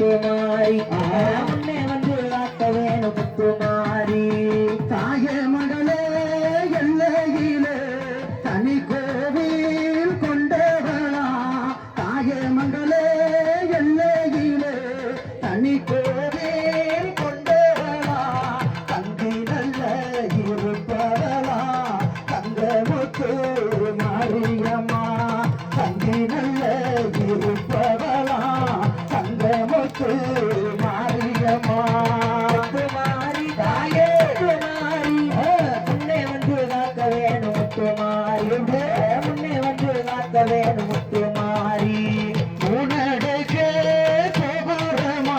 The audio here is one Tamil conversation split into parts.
முத்துமாரி அண்ணே வந்து ஆக்க வேணும் முத்துமாரி தாய மகளே எல்லையிலே தனி கோவில் கொண்டவளா. தாய மகளே எல்லையிலே தனி கோவில் கொண்டவளா. தங்கை நல்ல இருப்பவளா. தங்க முத்து மாரியம் வேணும் முத்து மாறி முன்னே வந்து காக்க வேணும் முத்து மாறி உனடுக்கு கோபுரமா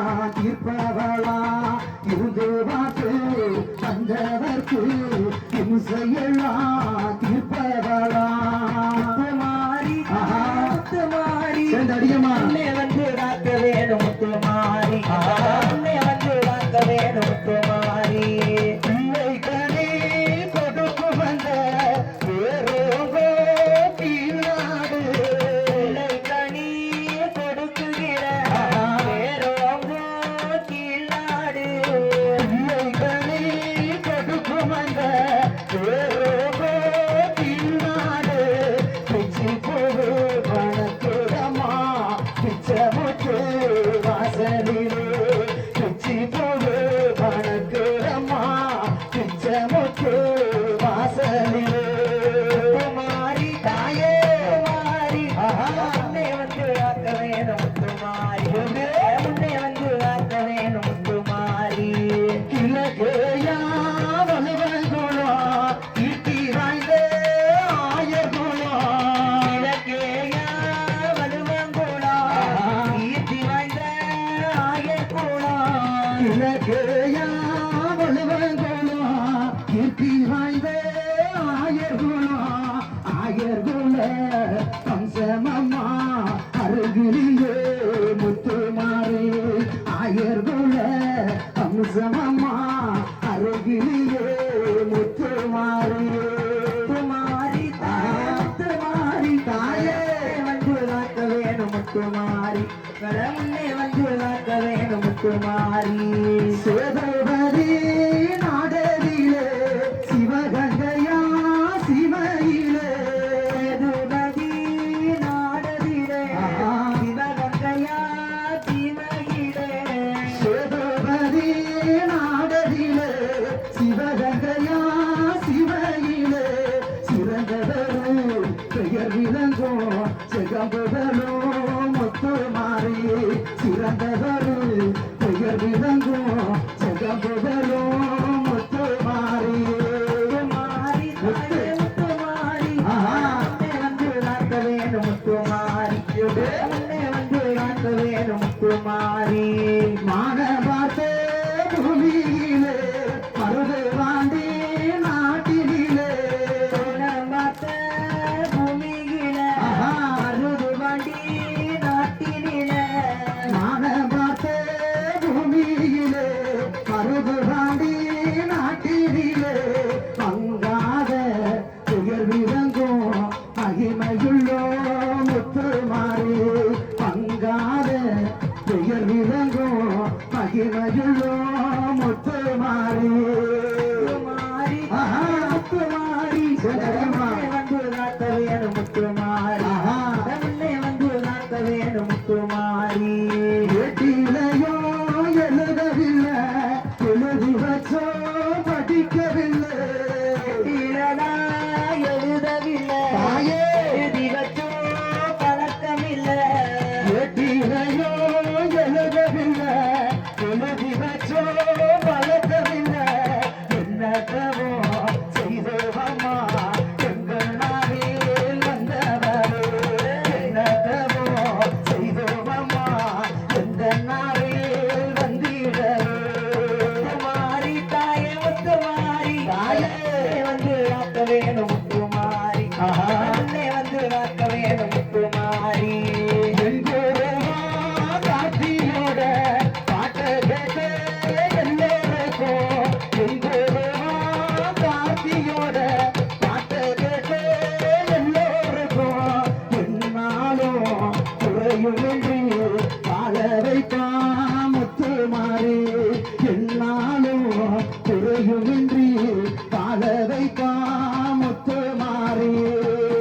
நான் தீர்ப்பவளா இருந்து வாக்கு தந்தவர்க்கு இம்சையெல்லாம் தீர்ப்பவளா? அம்மா அருகிலேயே முத்து மாறியே. மாறி தாத்து மாறி தாயே. வந்து காக்க வேணும் முத்து மாறி கடவுளே வந்து காக்க கண்டவரும் பெயர் விளங்கும் செகம்புதலும் முத்து மாறி மாறி முத்து மாறி வந்து நாட்ட வேணும் முத்து மாறி வந்து நாட்ட வேணும் முத்து மாறி முன்னே வந்து வேணும் முத்துமாரி. முன்னே வந்து வேணும் முத்துமாரி. ஏட்டிலையோ எழுதவில்லை. எழுதி வச்சோ படிக்கவில்லை. இல்லடா எழுதவில்லை. எழுதி வச்சோ பழக்கமில்லை. ஏட்டிலையோ எழுதவில்லை. எழுதி வச்சோ பழக்கவில்லை de Thank you.